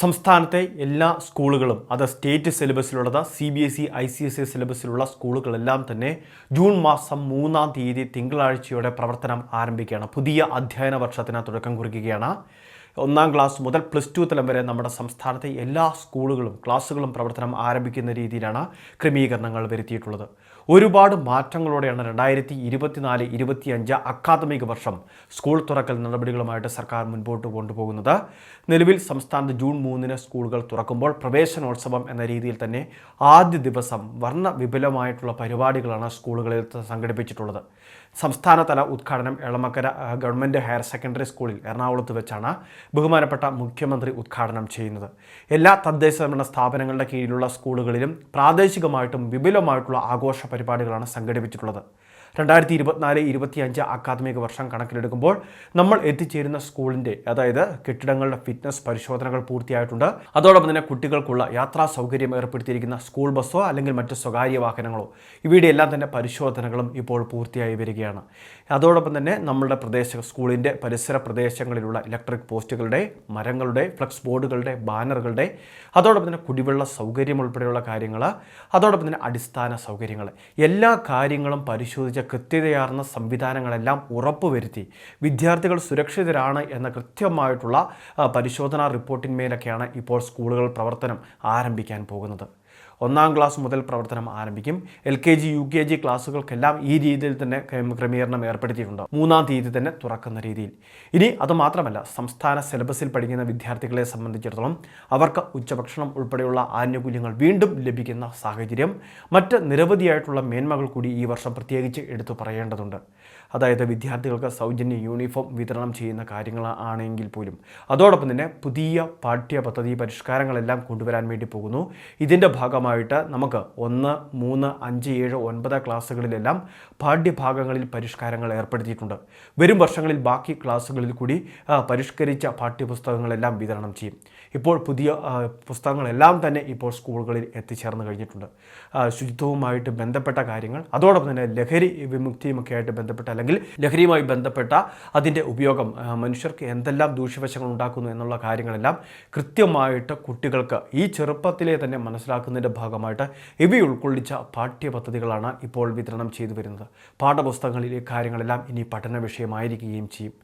സംസ്ഥാനത്തെ എല്ലാ സ്കൂളുകളും അത് state സിലബസിലുള്ളത് C B S E I C S E സിലബസിലുള്ള സ്കൂളുകളെല്ലാം തന്നെ ജൂൺ മാസം മൂന്നാം തീയതി തിങ്കളാഴ്ചയോടെ പ്രവർത്തനം ആരംഭിക്കുകയാണ്. പുതിയ അധ്യയന വർഷത്തിന് തുടക്കം കുറിക്കുകയാണ്. ഒന്നാം ക്ലാസ് മുതൽ പ്ലസ് ടു തലം വരെ നമ്മുടെ സംസ്ഥാനത്തെ എല്ലാ സ്കൂളുകളും ക്ലാസ്സുകളും പ്രവർത്തനം ആരംഭിക്കുന്ന രീതിയിലാണ് ക്രമീകരണങ്ങൾ വരുത്തിയിട്ടുള്ളത്. ഒരുപാട് മാറ്റങ്ങളോടെയാണ് രണ്ടായിരത്തി ഇരുപത്തിനാല് ഇരുപത്തിയഞ്ച് അക്കാദമിക വർഷം സ്കൂൾ തുറക്കൽ നടപടികളുമായിട്ട് സർക്കാർ മുൻപോട്ട് കൊണ്ടുപോകുന്നത്. നിലവിൽ സംസ്ഥാനത്ത് ജൂൺ മൂന്നിന് സ്കൂളുകൾ തുറക്കുമ്പോൾ പ്രവേശനോത്സവം എന്ന രീതിയിൽ തന്നെ ആദ്യ ദിവസം വർണ വിപുലമായിട്ടുള്ള പരിപാടികളാണ് സ്കൂളുകളിൽ സംഘടിപ്പിച്ചിട്ടുള്ളത്. സംസ്ഥാനതല ഉദ്ഘാടനം എളമക്കര ഗവൺമെന്റ് ഹയർ സെക്കൻഡറി സ്കൂളിൽ എറണാകുളത്ത് വെച്ചാണ് ബഹുമാനപ്പെട്ട മുഖ്യമന്ത്രി ഉദ്ഘാടനം ചെയ്യുന്നത്. എല്ലാ തദ്ദേശ ഭരണ സ്ഥാപനങ്ങളുടെ കീഴിലുള്ള സ്കൂളുകളിലും പ്രാദേശികമായിട്ടും വിപുലമായിട്ടുള്ള ആഘോഷ പരിപാടികളാണ് സംഘടിപ്പിച്ചിട്ടുള്ളത്. രണ്ടായിരത്തി ഇരുപത്തിനാല് ഇരുപത്തിയഞ്ച് അക്കാദമിക വർഷം കണക്കിലെടുക്കുമ്പോൾ നമ്മൾ എത്തിച്ചേരുന്ന സ്കൂളിന്റെ അതായത് കെട്ടിടങ്ങളുടെ ഫിറ്റ്നസ് പരിശോധനകൾ പൂർത്തിയായിട്ടുണ്ട്. അതോടൊപ്പം തന്നെ കുട്ടികൾക്കുള്ള യാത്രാ സൗകര്യം ഏർപ്പെടുത്തിയിരിക്കുന്ന സ്കൂൾ ബസ്സോ അല്ലെങ്കിൽ മറ്റ് സ്വകാര്യ വാഹനങ്ങളോ ഇവയുടെ എല്ലാം തന്നെ പരിശോധനകളും ഇപ്പോൾ പൂർത്തിയായി വരികയാണ്. അതോടൊപ്പം തന്നെ നമ്മളുടെ പ്രദേശ സ്കൂളിന്റെ പരിസര പ്രദേശങ്ങളിലുള്ള ഇലക്ട്രിക് പോസ്റ്റുകളുടെ മരങ്ങളുടെ ഫ്ലക്സ് ബോർഡുകളുടെ ബാനറുകളുടെ അതോടൊപ്പം തന്നെ കുടിവെള്ള സൗകര്യം ഉൾപ്പെടെയുള്ള കാര്യങ്ങൾ അതോടൊപ്പം തന്നെ അടിസ്ഥാന സൗകര്യങ്ങൾ എല്ലാ കാര്യങ്ങളും പരിശോധിച്ച കൃത്യതയാർന്ന സംവിധാനങ്ങളെല്ലാം ഉറപ്പുവരുത്തി വിദ്യാർത്ഥികൾ സുരക്ഷിതരാണ് എന്ന കൃത്യമായിട്ടുള്ള പരിശോധനാ റിപ്പോർട്ടിന്മേലൊക്കെയാണ് ഇപ്പോൾ സ്കൂളുകൾ പ്രവർത്തനം ആരംഭിക്കാൻ പോകുന്നത്. ഒന്നാം ക്ലാസ് മുതൽ പ്രവർത്തനം ആരംഭിക്കും. L K G U K G ക്ലാസ്സുകൾക്കെല്ലാം ഈ രീതിയിൽ തന്നെ ക്രമ- ക്രമീകരണം ഏർപ്പെടുത്തിയിട്ടുണ്ട്. മൂന്നാം തീയതി തന്നെ തുറക്കുന്ന രീതിയിൽ. ഇനി അത് മാത്രമല്ല സംസ്ഥാന സിലബസിൽ പഠിക്കുന്ന വിദ്യാർത്ഥികളെ സംബന്ധിച്ചിടത്തോളം അവർക്ക് ഉച്ചഭക്ഷണം ഉൾപ്പെടെയുള്ള ആനുകൂല്യങ്ങൾ വീണ്ടും ലഭിക്കുന്ന സാഹചര്യം മറ്റ് നിരവധിയായിട്ടുള്ള മേന്മകൾ കൂടി ഈ വർഷം പ്രത്യേകിച്ച് എടുത്തു പറയേണ്ടതുണ്ട്. അതായത് വിദ്യാർത്ഥികൾക്ക് സൗജന്യ യൂണിഫോം വിതരണം ചെയ്യുന്ന കാര്യങ്ങളാണെങ്കിൽ പോലും. അതോടൊപ്പം തന്നെ പുതിയ പാഠ്യപദ്ധതി പരിഷ്കാരങ്ങളെല്ലാം കൊണ്ടുവരാൻ വേണ്ടി പോകുന്നു. ഇതിന്റെ ഭാഗമായിട്ട് നമുക്ക് ഒന്ന് മൂന്ന് അഞ്ച് ഏഴ് ഒൻപത് ക്ലാസ്സുകളിലെല്ലാം പാഠ്യഭാഗങ്ങളിൽ പരിഷ്കാരങ്ങൾ ഏർപ്പെടുത്തിയിട്ടുണ്ട്. വരും വർഷങ്ങളിൽ ബാക്കി ക്ലാസ്സുകളിൽ കൂടി പരിഷ്കരിച്ച പാഠ്യപുസ്തകങ്ങളെല്ലാം വിതരണം ചെയ്യും. ഇപ്പോൾ പുതിയ പുസ്തകങ്ങളെല്ലാം തന്നെ ഇപ്പോൾ സ്കൂളുകളിൽ എത്തിച്ചേർന്ന് കഴിഞ്ഞിട്ടുണ്ട്. ശുചിത്വവുമായിട്ട് ബന്ധപ്പെട്ട കാര്യങ്ങൾ അതോടൊപ്പം തന്നെ ലഹരി വിമുക്തിയുമൊക്കെ ആയിട്ട് ബന്ധപ്പെട്ട അല്ലെങ്കിൽ ലഹരിയുമായി ബന്ധപ്പെട്ട അതിന്റെ ഉപയോഗം മനുഷ്യർക്ക് എന്തെല്ലാം ദൂഷ്യവശങ്ങൾ ഉണ്ടാക്കുന്നു എന്നുള്ള കാര്യങ്ങളെല്ലാം കൃത്യമായിട്ട് കുട്ടികൾക്ക് ഈ ചെറുപ്പത്തിലെ തന്നെ മനസ്സിലാക്കുന്നതിന്റെ ഭാഗമായിട്ട് ഇവ ഉൾക്കൊള്ളിച്ച പാഠ്യപദ്ധതികളാണ് ഇപ്പോൾ വിതരണം ചെയ്തു വരുന്നത്. പാഠപുസ്തകങ്ങളിലെ കാര്യങ്ങളെല്ലാം ഇനി പഠന വിഷയമായിരിക്കുകയും ചെയ്യും.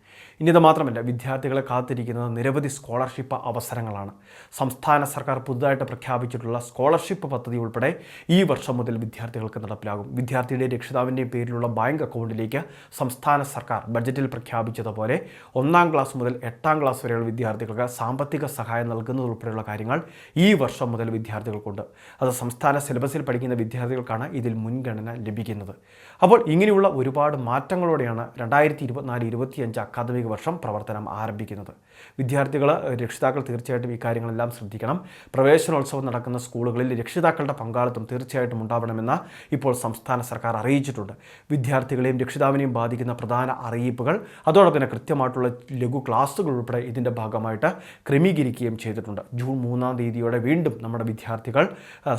ഇനി ഇത് മാത്രമല്ല വിദ്യാർത്ഥികളെ കാത്തിരിക്കുന്നത് നിരവധി സ്കോളർഷിപ്പ് അവസരങ്ങളാണ്. സംസ്ഥാന സർക്കാർ പുതുതായിട്ട് പ്രഖ്യാപിച്ചിട്ടുള്ള സ്കോളർഷിപ്പ് പദ്ധതി ഉൾപ്പെടെ ഈ വർഷം മുതൽ വിദ്യാർത്ഥികൾക്ക് നടപ്പിലാകും. വിദ്യാർത്ഥിയുടെ രക്ഷിതാവിന്റെ പേരിലുള്ള ബാങ്ക് അക്കൗണ്ടിലേക്ക് സംസ്ഥാന സർക്കാർ ബഡ്ജറ്റിൽ പ്രഖ്യാപിച്ചതുപോലെ ഒന്നാം ക്ലാസ് മുതൽ എട്ടാം ക്ലാസ് വരെയുള്ള വിദ്യാർത്ഥികൾക്ക് സാമ്പത്തിക സഹായം നൽകുന്നതുൾപ്പെടെയുള്ള കാര്യങ്ങൾ ഈ വർഷം മുതൽ വിദ്യാർത്ഥികൾക്കുണ്ട്. അത് സംസ്ഥാന സിലബസിൽ പഠിക്കുന്ന വിദ്യാർത്ഥികൾക്കാണ് ഇതിൽ മുൻഗണന ലഭിക്കുന്നത്. അപ്പോൾ ഇങ്ങനെയുള്ള ഒരുപാട് മാറ്റങ്ങളോടെയാണ് രണ്ടായിരത്തി ഇരുപത്തിനാല് ഇരുപത്തിയഞ്ച് അക്കാദമിക വർഷം പ്രവർത്തനം ആരംഭിക്കുന്നത്. വിദ്യാർത്ഥികൾ രക്ഷിതാക്കൾ തീർച്ചയായിട്ടും ഇക്കാര്യങ്ങളെല്ലാം കാര്യങ്ങളെല്ലാം ശ്രദ്ധിക്കണം. പ്രവേശനോത്സവം നടക്കുന്ന സ്കൂളുകളിൽ രക്ഷിതാക്കളുടെ പങ്കാളിത്തം തീർച്ചയായിട്ടും ഉണ്ടാവണമെന്ന് ഇപ്പോൾ സംസ്ഥാന സർക്കാർ അറിയിച്ചിട്ടുണ്ട്. വിദ്യാർത്ഥികളെയും രക്ഷിതാവിനെയും ബാധിക്കുന്ന പ്രധാന അറിയിപ്പുകൾ അതോടൊപ്പം തന്നെ കൃത്യമായിട്ടുള്ള ലഘു ക്ലാസ്സുകൾ ഉൾപ്പെടെ ഇതിന്റെ ഭാഗമായിട്ട് ക്രമീകരിക്കുകയും ചെയ്തിട്ടുണ്ട്. ജൂൺ മൂന്നാം തീയതിയോടെ വീണ്ടും നമ്മുടെ വിദ്യാർത്ഥികൾ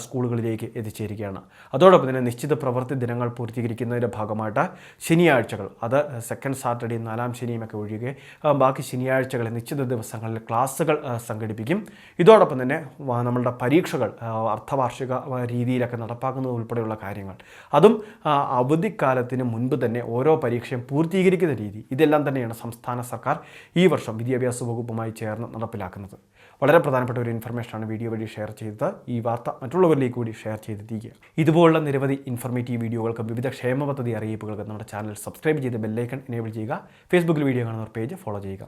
സ്കൂളുകളിലേക്ക് എത്തിച്ചേരുകയാണ്. അതോടൊപ്പം തന്നെ നിശ്ചിത പ്രവൃത്തി ദിനങ്ങൾ പൂർത്തീകരിക്കുന്നതിന്റെ ഭാഗമായിട്ട് ശനിയാഴ്ചകൾ അത് സെക്കൻഡ് സാറ്റർഡേയും നാലാം ശനിയുമൊക്കെ ഒഴികെ ആ, ബാക്കി ശനിയാഴ്ചകളിൽ നിശ്ചിത ദിവസങ്ങളിൽ ക്ലാസ്സുകൾ സംഘടിപ്പിക്കും. ഇതോടൊപ്പം തന്നെ നമ്മളുടെ പരീക്ഷകൾ അർദ്ധവാർഷിക രീതിയിലൊക്കെ നടപ്പാക്കുന്നത് ഉൾപ്പെടെയുള്ള കാര്യങ്ങൾ. അതും അവധിക്കാലത്തിന് മുൻപ് തന്നെ ഓരോ പരീക്ഷയും പൂർത്തീകരിക്കുന്ന രീതി. ഇതെല്ലാം തന്നെയാണ് സംസ്ഥാന സർക്കാർ ഈ വർഷം വിദ്യാഭ്യാസ വകുപ്പുമായി ചേർന്ന് നടപ്പിലാക്കുന്നത്. വളരെ പ്രധാനപ്പെട്ട ഒരു ഇൻഫർമേഷനാണ് വീഡിയോ വഴി ഷെയർ ചെയ്തത്. ഈ വാർത്ത മറ്റുള്ളവരിലേക്ക് കൂടി ഷെയർ ചെയ്തെത്തിക്കുക. ഇതുപോലുള്ള നിരവധി ഇൻഫർമേറ്റീവ് വീഡിയോകൾക്കും വിവിധ ക്ഷേമ പദ്ധതി അറിയിപ്പുകൾക്കും നമ്മുടെ ചാനൽ സബ്സ്ക്രൈബ് ചെയ്ത് ബെല്ലൈക്കൺ എനേബിൾ ചെയ്യുക. ഫേസ്ബുക്കിൽ വീഡിയോ കാണുന്നവർ പേജ് ഫോളോ ചെയ്യുക.